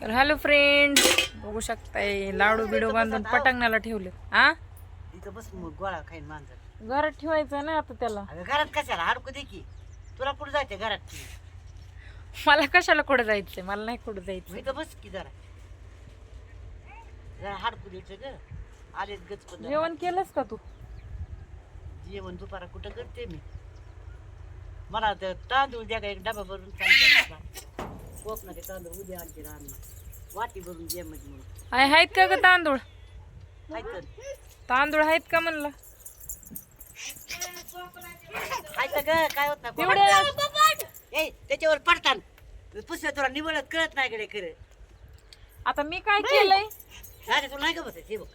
तर hello friend बघू शकताय लाडू बिडू बांधून पटांगणाला ठेवले. हा इथं बस मग गोळा खाईन मांजर. घरात ठेवायचं ना आता त्याला. अगं घरात कशाला? हाडकू दे की. तुला कुठं जायचं घरात? मला कशाला कुठं जायचंय? मला नाही कुठं मग जायचं इथं बस की जरा. जरा हाडकू द्यायचं ग. आलेत गचपत. जेवण केलंस का तू? जेवण दुपारा कुठं करते मी? मला तर तांदूळ द्या का? एक डबा भरून सांगतात कोकणाचे तांदूळ उद्या आणते राहणार. वाटी भरून म्हणून आहे आहेत का ग तांदूळ? ऐकत तांदूळ आहेत का म्हणलं? ऐकत ग काय होत नाही तेवढे ए त्याच्यावर पडतात पुसलं तुला निवडत कळत नाही कडे खरं. आता मी काय केलंय? नाही तुला नाही का बसायचं हे बघ.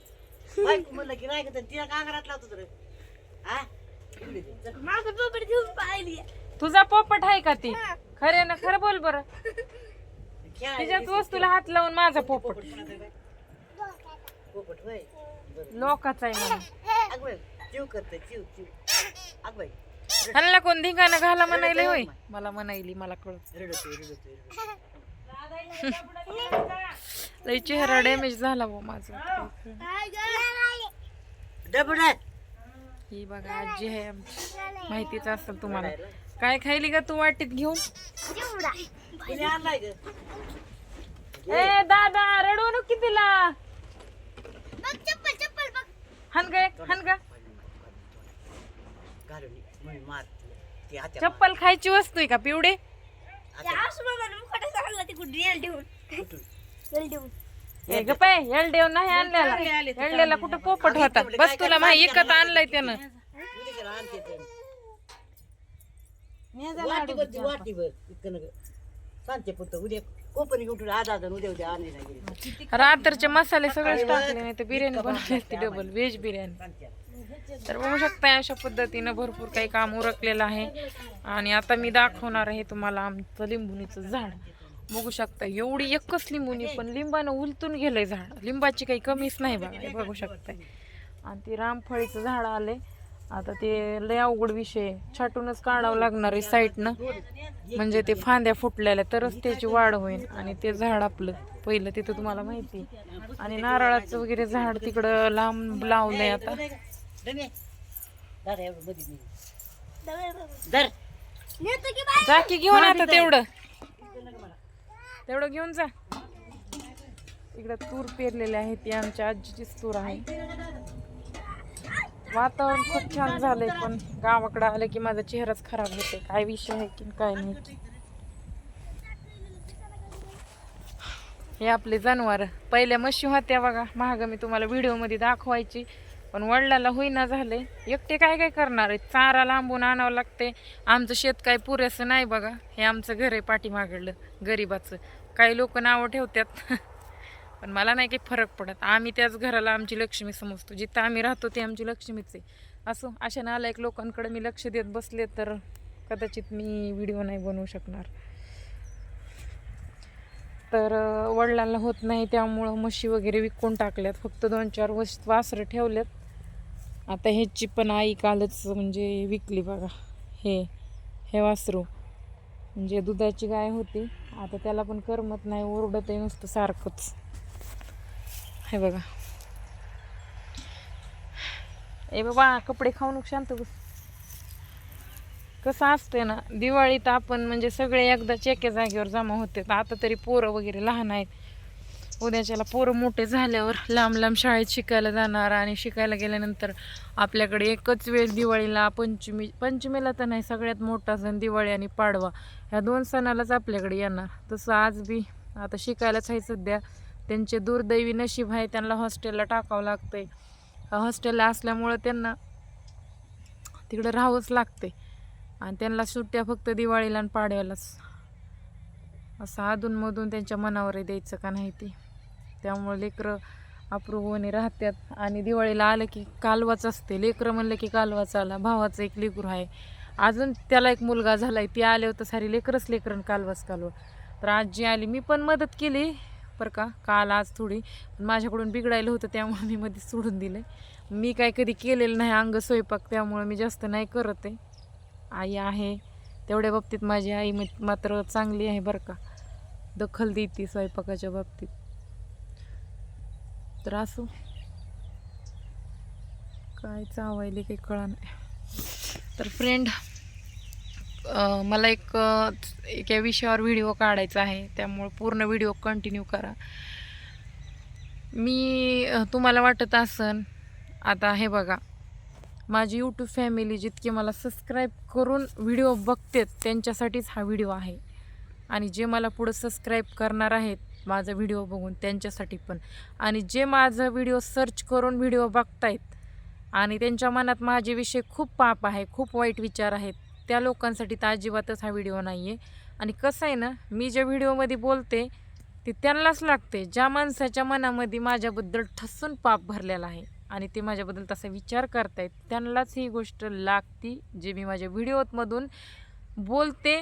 बायको म्हणलं की नाही का तर तिला कांगरात लावतो तर हा? दे, चल. तुझा पोपट आहे का ती? खरे ना खरं बोल बरं. तिच्याच वस्तूला हात लावून माझा पोपट. लोकाचा आहे म्हणून. ह्यांना कोण धिंगाणं घाला म्हणायला होय? मला म्हणायली मला कळत. लई चेहरा डॅमेज झाला भाऊ माझा. ही बघा आजी आहे आमची. माहितीच असेल तुम्हाला. काय खायली का तू वाटीत घेऊन? ए दादा रडू नको तिला. हन ग एक, हन ग. ती चप्पल खायची वस्तू आहे का पिवडे? ए ग नाही आणलेला. एलडेला कुठं पोपट होता? बस तुला माहिती एकच आणलंय त्यानं. वाटीभर ती वाटीभर इतकं नका. सांगते उद्या आज आज उद्या उद्या आणायला गेली. रात्रीचे मसाले सगळेच टाकले नाही तर बिर्याणी बनवली असती डबल व्हेज बिर्याणी. सांगते. तर बघू शकता अशा पद्धतीनं भरपूर काही काम उरकलेलं आहे. आणि आता मी दाखवणार आहे तुम्हाला आमचं लिंबुनीचं झाड. बघू शकता एवढी एकच लिंबुनी पण लिंबानं उलटून गेलंय झाड. लिंबाची काही कमीच नाही बघा हे बघू शकताय. आणि ते रामफळीचं झाड आले आता ते लय अवघड विषय आहे. छाटूनच काढावं लागणार आहे साईडनं म्हणजे ते फांद्या फुटलेल्या तरच त्याची वाढ होईल. आणि ते झाड आपलं पहिलं तिथं तुम्हाला माहिती आहे. आणि नारळाचं वगैरे झाड तिकडं लांब लावलंय आता. जा की घेऊन आता तेवढं. तेवढं घेऊन जा. इकडं तूर पेरलेले आहे ती आमच्या आजीचीच तूर आहे. वातावरण खूप छान झालंय पण गावाकडे आलं की माझा चेहराच खराब होते काय विषय आहे की काय नाही. हे आपले जनावर. पहिल्या म्हशी होत्या बघा. महाग मी तुम्हाला व्हिडिओमध्ये दाखवायची. पण वडिलाला होईना झाले एकटे काय काय करणार आहे चारा लांबून आणावं लागते आमचं शेत काय पुरेसं नाही बघा. हे आमचं घर आहे पाठीमागडलं गरिबाचं. काही लोक नावं ठेवतात पण मला नाही काही फरक पडत. आम्ही त्याच घराला आमची लक्ष्मी समजतो. जिथं आम्ही राहतो ते आमची लक्ष्मीच आहे. असो अशा नालायक लोकांकडे मी लक्ष देत बसले तर कदाचित मी व्हिडिओ नाही बनवू शकणार. तर वडिलांना होत नाही त्यामुळं म्हशी वगैरे विकून टाकल्यात. फक्त दोन चार वस वासरं ठेवल्यात. आता ह्याची पण आई कालच म्हणजे विकली बघा. हे हे वासरू. म्हणजे दुधाची गाय होती. आता त्याला पण करमत नाही ओरडत आहे नुसतं सारखंच. हे बघा. ए बाबा कपडे खाऊ शांत बस. कसं असतंय ना दिवाळीत आपण म्हणजे सगळे एकदाच एके जागेवर जमा होते. आता तरी पोरं वगैरे लहान आहेत. उद्याच्याला पोरं मोठे झाल्यावर लांब लांब शाळेत शिकायला जाणार आणि शिकायला गेल्यानंतर आपल्याकडे एकच वेळ दिवाळीला पंचमी पंचमीला तर नाही सगळ्यात मोठा सण दिवाळी आणि पाडवा. ह्या दोन सणालाच आपल्याकडे येणार. तसं आज बी आता शिकायलाच आहे सध्या. त्यांचे दुर्दैवी नशीब आहे त्यांना हॉस्टेलला टाकावं लागतं आहे हॉस्टेलला असल्यामुळं त्यांना तिकडं राहावंच लागते आणि त्यांना सुट्ट्या फक्त दिवाळीला आणि पाडव्यालाच. असं अधूनमधून त्यांच्या मनावर द्यायचं का नाही ते. त्यामुळं लेकरं अप्रूपने राहतात आणि दिवाळीला आलं की कालवाच असते. लेकरं म्हणलं की कालवाच आला. भावाचं एक लेकरू आहे. अजून त्याला एक मुलगा झाला आहे ती आले होतं सारी लेकरच लेकरं आणि कालवाच कालवा. तर आजी आली. मी पण मदत केली. बरं का? काल आज थोडी. माझ्याकडून बिघडायलं होतं त्यामुळे मी मध्ये सोडून दिलं मी काय कधी केलेलं नाही अंग स्वयंपाक त्यामुळे मी जास्त नाही करत आहे. आई आहे. तेवढ्या बाबतीत माझी आई मात्र चांगली आहे बरं का? दखल देते स्वयंपाकाच्या बाबतीत. तर असो. काय चावायले काही कळा नाही. तर फ्रेंड मला एक एका विषयावर व्हिडिओ काढायचा आहे. त्यामुळं पूर्ण व्हिडिओ कंटिन्यू करा. मी तुम्हाला वाटत असन आता हे बघा. माझी यूट्यूब फॅमिली जितकी मला सबस्क्राईब करून व्हिडिओ बघतेत त्यांच्यासाठीच हा व्हिडिओ आहे. आणि जे मला पुढं सबस्क्राईब करणार आहेत माझा व्हिडिओ बघून त्यांच्यासाठी पण. आणि जे माझं व्हिडिओ सर्च करून व्हिडिओ बघतायत आणि त्यांच्या मनात माझ्याविषयी खूप पाप आहे खूप वाईट विचार आहेत त्या लोकांसाठी तर अजिबातच हा व्हिडिओ नाही आहे आणि कसं आहे ना मी ज्या व्हिडिओमध्ये बोलते ते त्यांनाच लागते ज्या माणसाच्या मनामध्ये माझ्याबद्दल ठसून पाप भरलेला आहे आणि ते माझ्याबद्दल तसा विचार करतायत त्यांनाच ही गोष्ट लागती जे मी माझ्या व्हिडिओतमधून बोलते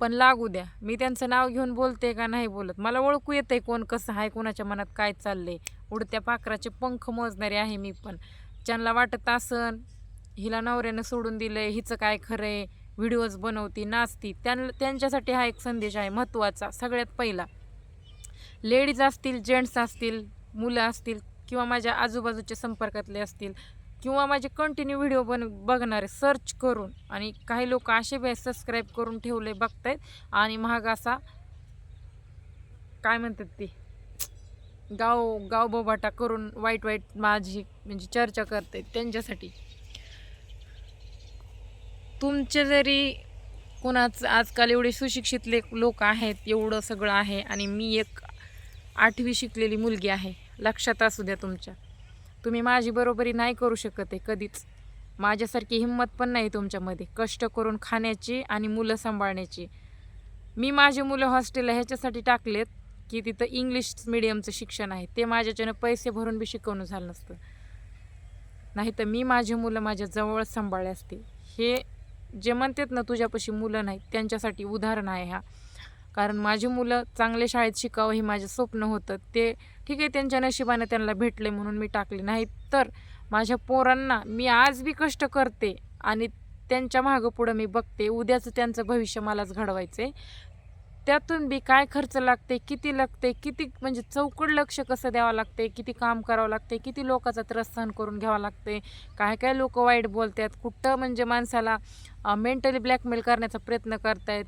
पण लागू द्या. मी त्यांचं नाव घेऊन बोलते का नाही बोलत? मला ओळखू येतंय कोण कसं आहे कोणाच्या मनात काय चाललं आहे उडत्या पाखराचे पंख मोजणारे आहे मी पण. ज्यांना वाटत असन हिला नवऱ्यानं सोडून दिलंय हिचं काय खरंय व्हिडिओज बनवती नाचती त्यां त्यांच्यासाठी हा एक संदेश आहे महत्त्वाचा सगळ्यात पहिला. लेडीज असतील जेंट्स असतील मुलं असतील किंवा माझ्या आजूबाजूच्या संपर्कातले असतील किंवा माझे कंटिन्यू व्हिडिओ बन बघणारे सर्च करून आणि काही लोक असे बी सबस्क्राईब करून ठेवले बघतायत आणि महाग असा काय म्हणतात ते गाव गाव बोबाटा करून वाईट वाईट माझी म्हणजे चर्चा करतायत त्यांच्यासाठी. तुमचे जरी कोणाचं आजकाल एवढे सुशिक्षितले लोक आहेत एवढं सगळं आहे आणि मी एक आठवी शिकलेली मुलगी आहे लक्षात असू द्या तुमच्या. तुम्ही माझी बरोबरी नाही करू शकत आहे कधीच. माझ्यासारखी हिंमत पण नाही तुमच्यामध्ये कष्ट करून खाण्याची आणि मुलं सांभाळण्याची. मी माझे मुलं हॉस्टेलला ह्याच्यासाठी टाकलेत की तिथं इंग्लिश मिडियमचं शिक्षण आहे ते माझ्याच्यानं पैसे भरून बी शिकवणं झालं नसतं. नाही तर मी माझी मुलं माझ्या जवळ सांभाळले असते. हे जे म्हणतात ना तुझ्यापाशी मुलं नाहीत त्यांच्यासाठी उदाहरण आहे हा. कारण माझी मुलं चांगल्या शाळेत शिकावं हे माझं स्वप्न होतं. ते ठीक आहे त्यांच्या नशिबाने त्यांना भेटले म्हणून मी टाकले. नाही तर माझ्या पोरांना मी आज बी कष्ट करते आणि त्यांच्या मागं पुढं मी बघते. उद्याचं त्यांचं भविष्य मलाच घडवायचं आहे त्यातून बी काय खर्च लागते किती लागते किती म्हणजे चौकड लक्ष कसं द्यावं लागते किती काम करावं लागते किती लोकांचा त्रास सहन करून घ्यावा लागते काय काय लोक वाईट बोलतात कुठं म्हणजे माणसाला मेंटली ब्लॅकमेल करण्याचा प्रयत्न करतायत.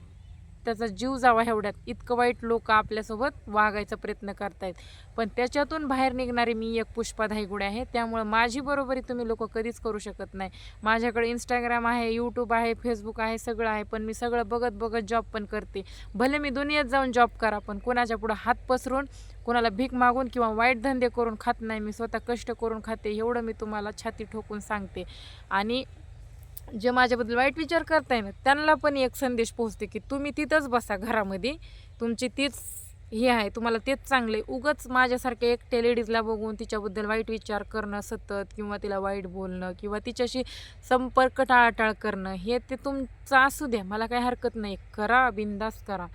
त्याचा जीव जावा एवढ्यात. इतकं वाईट लोक आपल्यासोबत वागायचा प्रयत्न करतायत. पण त्याच्यातून बाहेर निघणारी मी एक पुष्पा धाईगुडे आहे. त्यामुळे माझी बरोबरी तुम्ही लोक कधीच करू शकत नाही. माझ्याकडे इंस्टाग्राम आहे यूट्यूब आहे फेसबुक आहे सगळं आहे. पण मी सगळं बघत बघत जॉब पण करते. भले मी दुनियेत जाऊन जॉब करा पण कोणाच्या पुढं हात पसरून कोणाला भीक मागून किंवा वाईट धंदे करून खात नाही मी स्वतः कष्ट करून खाते एवढं मी तुम्हाला छाती ठोकून सांगते. आणि जे माझ्याबद्दल वाईट विचार करताय ना त्यांना पण एक संदेश पोहोचते की तुम्ही तिथंच बसा घरामध्ये. तुमची तीच हे आहे तुम्हाला तेच चांगले उगच माझ्यासारख्या एकट्या लेडीजला बघून तिच्याबद्दल वाईट विचार करणं सतत किंवा तिला वाईट बोलणं किंवा तिच्याशी संपर्क टाळाटाळ करणं हे ते तुमचं असू द्या. मला काही हरकत नाही. करा बिंदास करा.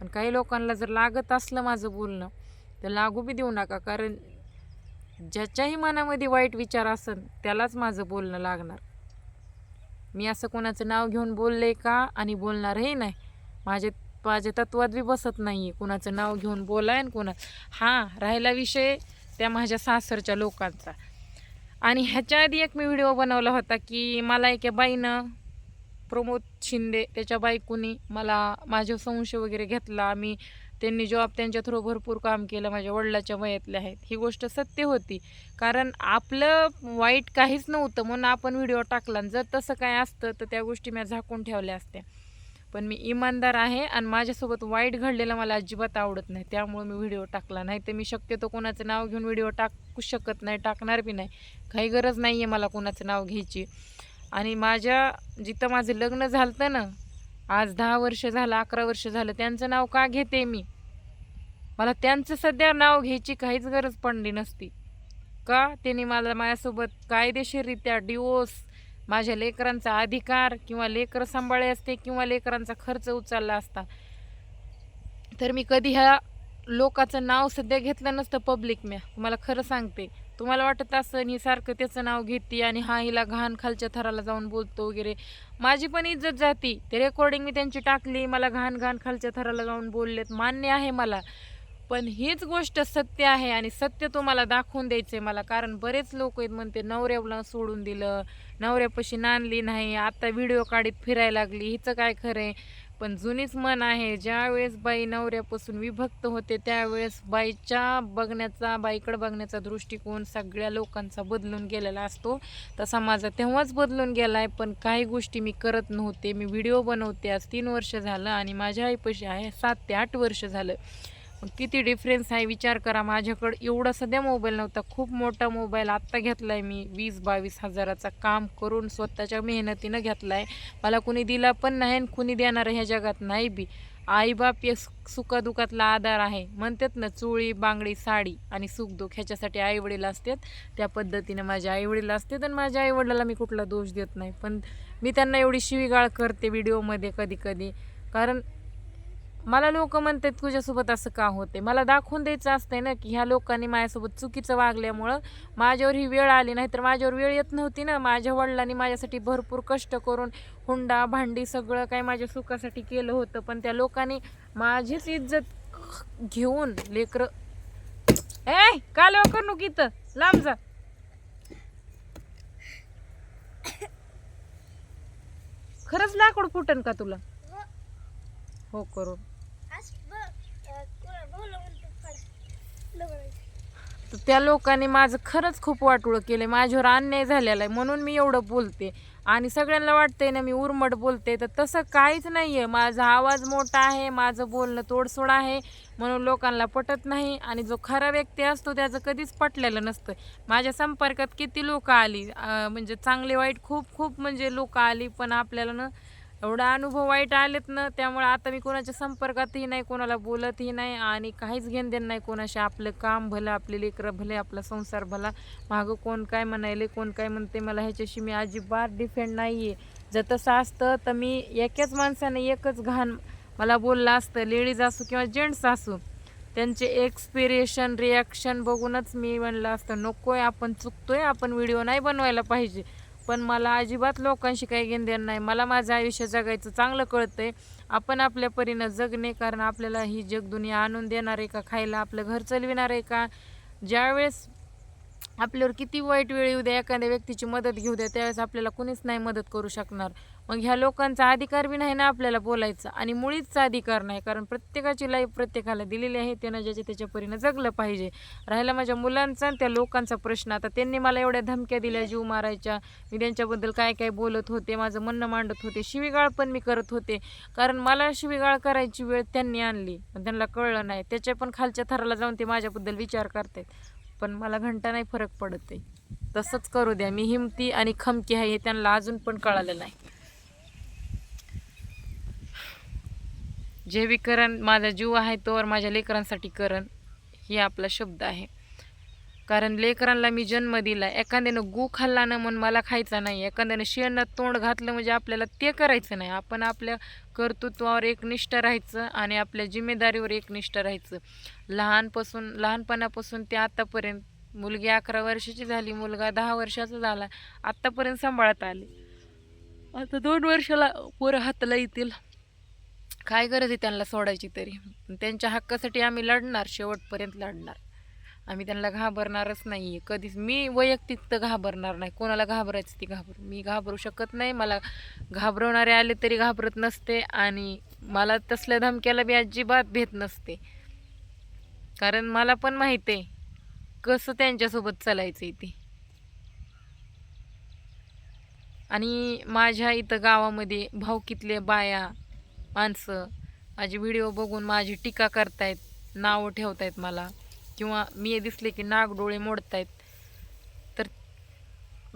पण काही लोकांना जर लागत असलं माझं बोलणं तर लागू बी देऊ नका. कारण ज्याच्याही मनामध्ये वाईट विचार असन त्यालाच माझं बोलणं लागणार. मी असं कोणाचं नाव घेऊन बोलले का आणि बोलणारही नाही. माझे माझ्या तत्वात बी बसत नाही आहे कुणाचं नाव घेऊन बोलाय आणि कुणा हां राहिला विषय त्या माझ्या सासरच्या लोकांचा. आणि ह्याच्या आधी एक मी व्हिडिओ बनवला होता की मला एका बाईनं प्रमोद शिंदे त्याच्या बायकोनी मला माझ्या संशय वगैरे घेतला. मी त्यांनी जॉब त्यांच्या थ्रू भरपूर काम केलं माझ्या वडिलाच्या वयातले आहेत. ही गोष्ट सत्य होती. कारण आपलं वाईट काहीच नव्हतं म्हणून आपण व्हिडिओ टाकला. आणि जर तसं काय असतं तर त्या गोष्टी मी झाकून ठेवल्या असत्या. पण मी इमानदार आहे आणि माझ्यासोबत वाईट घडलेलं मला अजिबात आवडत नाही. त्यामुळे मी व्हिडिओ टाकला. नाही तर मी शक्यतो कोणाचं नाव घेऊन व्हिडिओ टाकू शकत नाही टाकणार बी नाही. काही गरज नाही आहे मला कोणाचं नाव घ्यायची. आणि माझ्या जिथं माझं लग्न झालं ना आज दहा वर्ष झालं अकरा वर्ष झालं त्यांचं नाव का घेते मी? मला त्यांचं सध्या नाव घ्यायची काहीच गरज पडली नसती. का? त्यांनी मला माझ्यासोबत कायदेशीररित्या डिवोर्स माझ्या लेकरांचा अधिकार किंवा लेकरं सांभाळले असते किंवा लेकरांचा खर्च उचलला असता. तर मी कधी ह्या लोकाचं नाव सध्या घेतलं नसतं पब्लिक म्या मला खरं सांगते. तुम्हाला वाटत असं ही सारखं त्याचं नाव घेते आणि हा हिला घाण खालच्या थराला जाऊन बोलतो वगैरे. माझी पण इज्जत जाती. ते रेकॉर्डिंग मी त्यांची टाकली मला घाण घाण खालच्या थराला जाऊन बोललेत. मान्य आहे मला. पण हीच गोष्ट सत्य आहे आणि सत्य तुम्हाला दाखवून द्यायचं आहे मला. कारण बरेच लोक आहेत म्हणते नवऱ्याला सोडून दिलं नवऱ्यापाशी नांदली नाही आता व्हिडिओ काढीत फिरायला लागली हिचं काय खरं आहे पण जुनीच मन आहे. ज्यावेळेस बाई नवऱ्यापासून विभक्त होते त्यावेळेस बाईच्या बघण्याचा बाईकडं बघण्याचा दृष्टिकोन सगळ्या लोकांचा बदलून गेलेला असतो. तसा माझा तेव्हाच बदलून गेला आहे पण काही गोष्टी मी करत नव्हते. मी व्हिडिओ बनवते. आज तीन वर्ष झालं आणि माझ्या आईपाशी आहे. सात ते आठ वर्ष झालं. मग किती डिफरन्स आहे विचार करा. माझ्याकडं एवढा सध्या मोबाईल नव्हता. खूप मोठा मोबाईल आत्ता घेतला आहे मी. वीस बावीस हजाराचा काम करून स्वतःच्या मेहनतीनं घेतला आहे मला कुणी दिला पण नाही आणि कुणी देणार ह्या जगात नाही बी. आईबाप या सुखादुखातला आधार आहे. म्हणतात ना चोळी बांगडी साडी आणि सुखदुःख ह्याच्यासाठी आईवडील असतात. त्या पद्धतीने माझ्या आईवडील असतात आणि माझ्या आईवडिलाला मी कुठला दोष देत नाही. पण मी त्यांना एवढी शिवीगाळ करते व्हिडिओमध्ये कधी कधी कारण मला लोक म्हणतात तुझ्यासोबत असं का होते मला दाखवून द्यायचं असतंय ना की ह्या लोकांनी माझ्यासोबत चुकीचं वागल्यामुळं माझ्यावर ही वेळ आली. नाही तर माझ्यावर वेळ येत नव्हती ना. माझ्या वडिलांनी माझ्यासाठी भरपूर कष्ट करून हुंडा भांडी सगळं काही माझ्या सुखासाठी केलं होतं. पण त्या लोकांनी माझीच इज्जत घेऊन लेकर ए काल करू इथं? लांब जा. खरंच लाकूड फुटन का तुला? हो करू. तर त्या लोकांनी माझं खरंच खूप वाटोळं केलं आहे माझ्यावर अन्याय झालेला आहे म्हणून मी एवढं बोलते. आणि सगळ्यांना वाटतंय ना मी उर्मट बोलते. तर तसं काहीच नाही आहे माझा आवाज मोठा आहे माझं बोलणं तोडसोड आहे म्हणून लोकांना पटत नाही. आणि जो खरा व्यक्ती असतो त्याचं कधीच पटलेलं नसतं. माझ्या संपर्कात किती लोकं आली? म्हणजे चांगले वाईट खूप खूप म्हणजे लोकं आली पण आपल्याला ना एवढा अनुभव वाईट आलेत ना त्यामुळे आता मी कोणाच्या संपर्कातही नाही कोणाला बोलतही नाही आणि काहीच घेणदेण नाही कोणाशी. आपलं काम भलं आपले लेकरं भले आपला संसार भला. मागं कोण काय म्हणायले कोण काय म्हणते मला ह्याच्याशी मी अजिबात डिफेंड नाही आहे जर तसं असतं तर मी एकाच माणसाने एकच घाण मला बोललं असतं लेडीज असू किंवा जेंट्स असू त्यांचे एक्सपिरेशन रिॲक्शन बघूनच मी म्हणलं असतं नको आहे आपण चुकतोय आपण व्हिडिओ नाही बनवायला पाहिजे. पण मला अजिबात लोकांशी काही घेणं देणं नाही. मला माझं आयुष्य जगायचं चांगलं कळतंय. आपण आपल्या परीनं जगणे कारण आपल्याला ही जगदुनिया आणून देणार आहे का? खायला आपलं घर चलविणार आहे का? ज्यावेळेस आपल्यावर किती वाईट वेळ येऊ द्या एखाद्या व्यक्तीची मदत घेऊ द्या त्यावेळेस आपल्याला कुणीच नाही मदत करू शकणार. मग ह्या लोकांचा अधिकार बी नाही ना आपल्याला बोलायचा. आणि मुळीच अधिकार नाही कारण प्रत्येकाची लाईफ प्रत्येकाला दिलेली आहे त्यानं ज्याच्या त्याच्या परीनं जगलं पाहिजे. राहिला माझ्या मुलांचा आणि त्या लोकांचा प्रश्न. आता त्यांनी मला एवढ्या धमक्या दिल्या जीव मारायच्या. मी त्यांच्याबद्दल काय काय बोलत होते माझं म्हणणं मांडत होते शिवीगाळ पण मी करत होते. कारण मला शिवीगाळ करायची वेळ त्यांनी आणली. त्यांना कळलं नाही. त्याच्या पण खालच्या थराला जाऊन ते माझ्याबद्दल विचार करतायत. पण मला घंटा नाही फरक पडत आहे. तसंच करू द्या. मी हिमती आणि खमकी आहे हे त्यांना अजून पण कळालं नाही. जे बी करण माझा जीव आहे तोवर माझ्या लेकरांसाठी करण हे आपला शब्द आहे. कारण लेकरांना मी जन्म दिला एखाद्यानं गू खाल्ला ना म्हणून मला खायचा नाही एखाद्यानं शेणं तोंड घातलं म्हणजे आपल्याला ते करायचं नाही. आपण आपल्या कर्तृत्वावर एकनिष्ठ राहायचं आणि आपल्या जिम्मेदारीवर एकनिष्ठ राहायचं. लहानपासून लहानपणापासून ते आत्तापर्यंत मुलगी अकरा वर्षाची झाली मुलगा दहा वर्षाचा झाला आत्तापर्यंत सांभाळत आले. आता दोन वर्षाला पोरं हाताला येतील. काय गरज आहे त्यांना सोडायची तरी? पण त्यांच्या हक्कासाठी आम्ही लढणार शेवटपर्यंत लढणार. आम्ही त्यांना घाबरणारच नाही आहे कधीच मी वैयक्तिक तर घाबरणार नाही. कोणाला घाबरायचं ती घाबरू. मी घाबरू शकत नाही. मला घाबरवणारे आले तरी घाबरत नसते आणि मला तसल्या धमक्याला बी अजिबात भेट नसते. कारण मला पण माहिती आहे कसं त्यांच्यासोबत चालायचं आहे ते. आणि माझ्या इथं गावामध्ये भाऊकीतल्या बाया माणसं माझे व्हिडिओ बघून माझी टीका करतायत नावं ठेवतायत मला. किंवा मी दिसले की नागडोळे मोडतायत.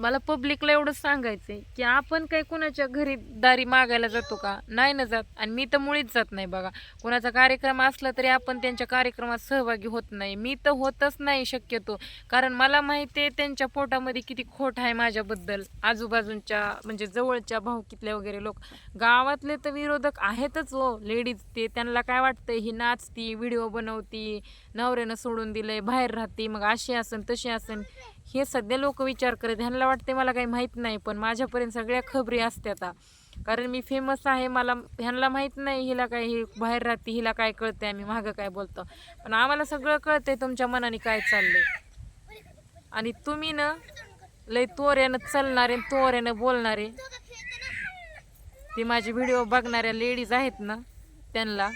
मला पब्लिकला एवढंच सांगायचंय की आपण काही कुणाच्या घरी दारी मागायला जातो का? नाही ना जात. आणि मी तर मुळीच जात नाही बघा. कुणाचा कार्यक्रम असला तरी आपण त्यांच्या कार्यक्रमात सहभागी होत नाही. मी तर होतच नाही शक्यतो. कारण मला माहिती आहे त्यांच्या पोटामध्ये किती खोट आहे माझ्याबद्दल. आजूबाजूंच्या म्हणजे जवळच्या भाऊकीतल्या वगैरे लोक. गावातले तर विरोधक आहेतच हो लेडीज ते. त्यांना काय वाटतंय? ही नाचती व्हिडिओ बनवती नवऱ्यानं सोडून दिलंय बाहेर राहते मग अशी असन तशी असन. हे सध्या लोक विचार करत ह्यांना वाटते मला काही माहीत नाही पण माझ्यापर्यंत सगळ्या खबरी असत्यात कारण मी फेमस आहे मला ह्यांना माहीत नाही हिला काय ही बाहेर राहते हिला काय कळते आम्ही मागं काय बोलतो. पण आम्हाला सगळं कळतंय तुमच्या मनाने काय चाललंय. आणि तुम्ही ना लय तोऱ्यानं चालणारे आणि तोऱ्यानं बोलणारे. ती माझे व्हिडिओ बघणाऱ्या लेडीज आहेत ना त्यांना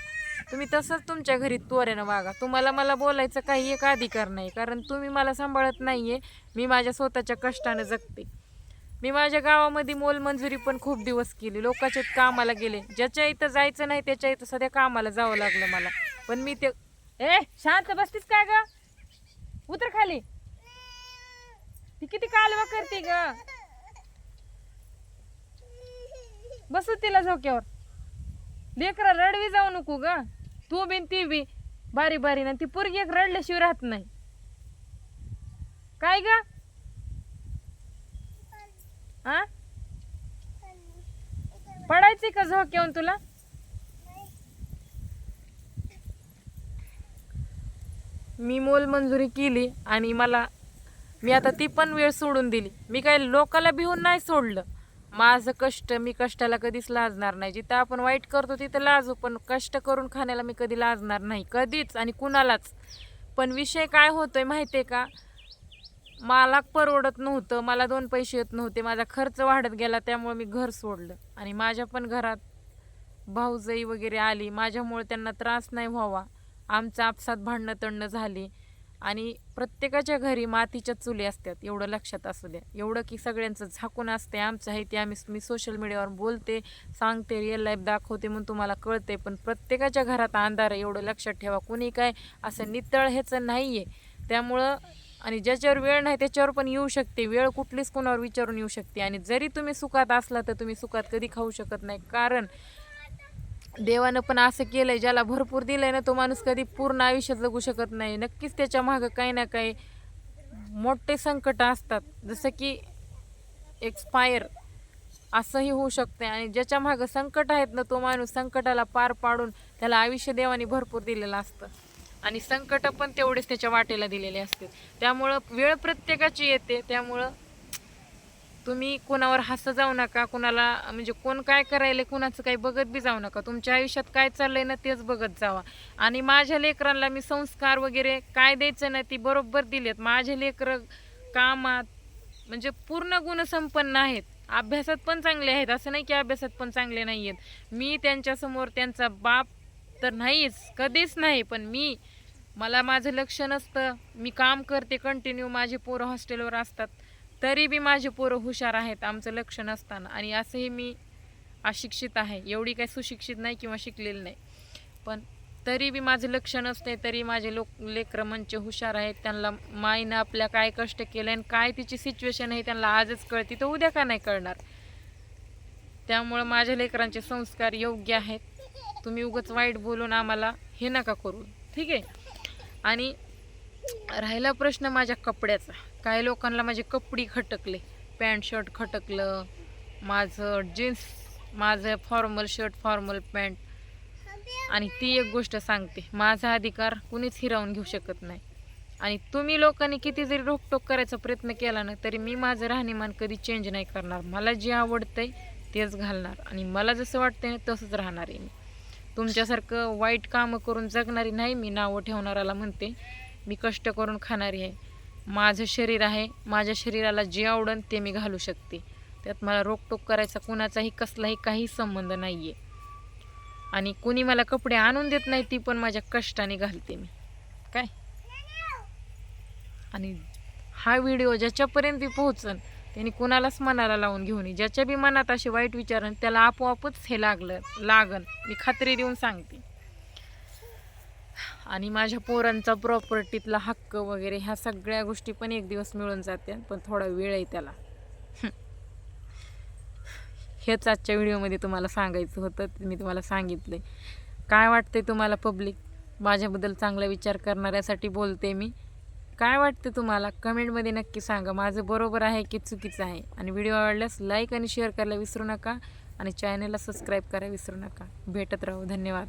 तुम्ही तसंच तुमच्या घरी त्वरेनं वागा. तुम्हाला मला बोलायचं काही एक अधिकार नाही कारण तुम्ही मला सांभाळत नाही आहे मी माझ्या स्वतःच्या कष्टानं जगते. मी माझ्या गावामध्ये मोलमंजुरी पण खूप दिवस केली. लोकांच्या कामाला गेले. ज्याच्या इथं जायचं नाही त्याच्या इथं सध्या कामाला जावं लागलं मला. पण मी ते ए शांत बसतीस काय ग? उतर खाली. ती किती कालवा करते ग? बसू तिला झोक्यावर. लेकरा रडवी जाऊ नको ग. तू बिन ती बी बारी बारी ना ती पोरगी एक रडल्याशिवाय राहत नाही. काय ग? हा पडायची का येऊन तुला? मी मोलमंजुरी केली आणि मला मी आता ती पण वेळ सोडून दिली. मी काय लोकाला भिवून नाही सोडलं. माझं कष्ट मी कष्टाला कधीच लाजणार नाही. जिथं आपण वाईट करतो तिथं लाजू. पण कष्ट करून खाण्याला मी कधी लाजणार नाही. कधीच आणि कुणालाच. पण विषय काय होतोय माहिती आहे का? मला परवडत नव्हतं. मला दोन पैसे येत नव्हते. माझा खर्च वाढत गेला त्यामुळे मी घर सोडलं. आणि माझ्या पण घरात भाऊजाई वगैरे आली. माझ्यामुळे त्यांना त्रास नाही व्हावा. आमचं आपसात भांडणं तंडणं झाली. आणि प्रत्येकाच्या घरी मातीच्या चुली असतात एवढं लक्षात असू द्या. एवढं की सगळ्यांचं झाकून असते आमचं आहे ते आम्ही मी सोशल मीडियावर बोलते सांगते रिअल लाईफ दाखवते म्हणून तुम्हाला कळते पण प्रत्येकाच्या घरात अंधार आहे एवढं लक्षात ठेवा. कुणी काय असं नितळ ह्याचं नाही आहे त्यामुळं आणि ज्याच्यावर वेळ नाही त्याच्यावर पण येऊ शकते. वेळ कुठलीच कोणावर विचारून येऊ शकते. आणि जरी तुम्ही सुखात असला तर तुम्ही सुखात कधी खाऊ शकत नाही. कारण देवानं पण असं केलंय ज्याला भरपूर दिलंय ना तो माणूस कधी पूर्ण आयुष्य जगू शकत नाही. नक्कीच त्याच्या मागं काही ना काही मोठे संकट असतात. जसं की एक्सपायर असंही होऊ शकते आणि ज्याच्या मागं संकट आहेत ना तो माणूस संकटाला पार पाडून त्याला आयुष्य देवाने भरपूर दिलेलं असतं. आणि संकट पण तेवढेच त्याच्या वाटेला दिलेले असते त्यामुळं वेळ प्रत्येकाची येते. त्यामुळं तुम्ही कोणावर हसं जाऊ नका कोणाला म्हणजे कोण काय करायले कोणाचं काही बघत बी जाऊ नका. तुमच्या आयुष्यात काय चाललंय ना तेच बघत जावा. आणि माझ्या लेकरांना मी संस्कार वगैरे काय द्यायचं ना ती बरोबर दिलेत. माझे लेकरं कामात म्हणजे पूर्ण गुणसंपन्न आहेत. अभ्यासात पण चांगले आहेत. असं नाही की अभ्यासात पण चांगले नाही आहेत मी त्यांच्यासमोर त्यांचा बाप तर नाहीच कधीच नाही पण मी मला माझं लक्ष नसतं. मी काम करते कंटिन्यू माझे पोरं हॉस्टेलवर असतात. तरी बी माझे पोरं हुशार आहेत आमचं लक्ष नसताना. आणि असंही मी अशिक्षित आहे. एवढी काही सुशिक्षित नाही किंवा शिकलेली नाही. पण तरी बी माझं लक्ष नसते तरी माझे लोक लेकरं म्हणजे हुशार आहेत. त्यांना माईनं आपल्या काय कष्ट केलं आणि काय तिची सिच्युएशन आहे त्यांना आजच कळते. तर उद्या का नाही कळणार? त्यामुळं माझ्या लेकरांचे संस्कार योग्य आहेत. तुम्ही उगाच वाईट बोलून आम्हाला हे नका करू. ठीक आहे? आणि राहिला प्रश्न माझ्या कपड्याचा. काही लोकांना माझे कपडे खटकले. पॅन्ट शर्ट खटकलं. माझं जीन्स माझं फॉर्मल शर्ट फॉर्मल पॅन्ट. आणि ती एक गोष्ट सांगते माझा अधिकार कुणीच हिरावून घेऊ शकत नाही. आणि तुम्ही लोकांनी किती जरी रोकटोक करायचा प्रयत्न केला ना तरी मी माझं राहणीमान कधी चेंज नाही करणार. मला जे आवडतंय तेच घालणार. आणि मला जसं वाटतंय ना तसंच राहणार आहे मी. तुमच्यासारखं वाईट कामं करून जगणारी नाही मी नावं ठेवणाराला म्हणते. मी कष्ट करून खाणारी आहे. माझं शरीर आहे माझ्या शरीराला जे आवडन ते मी घालू शकते. त्यात मला रोकटोक करायचा कुणाचाही कसलाही काही संबंध नाही आहे आणि कुणी मला कपडे आणून देत नाही ती पण माझ्या कष्टाने घालते मी. काय? आणि हा व्हिडिओ ज्याच्यापर्यंत बी पोहोचन त्यांनी कुणालाच मनाला लावून घेऊन ये ज्याच्या बी मनात असे वाईट विचारन त्याला आपोआपच हे लागलं लागन मी खात्री देऊन सांगते. आणि माझ्या पोरांचा प्रॉपर्टीतला हक्क वगैरे ह्या सगळ्या गोष्टी पण एक दिवस मिळून जात्या पण थोडा वेळ आहे त्याला. हेच आजच्या व्हिडिओमध्ये तुम्हाला सांगायचं होतं ते मी तुम्हाला सांगितलं काय वाटते तुम्हाला पब्लिक? माझ्याबद्दल चांगला विचार करणाऱ्यासाठी बोलते मी. काय वाटते तुम्हाला? कमेंटमध्ये नक्की सांगा. माझं बरोबर आहे की चुकीचं आहे? आणि व्हिडिओ आवडल्यास लाईक आणि शेअर करायला विसरू नका आणि चॅनलला सबस्क्राईब करायला विसरू नका. भेटत राहू. धन्यवाद.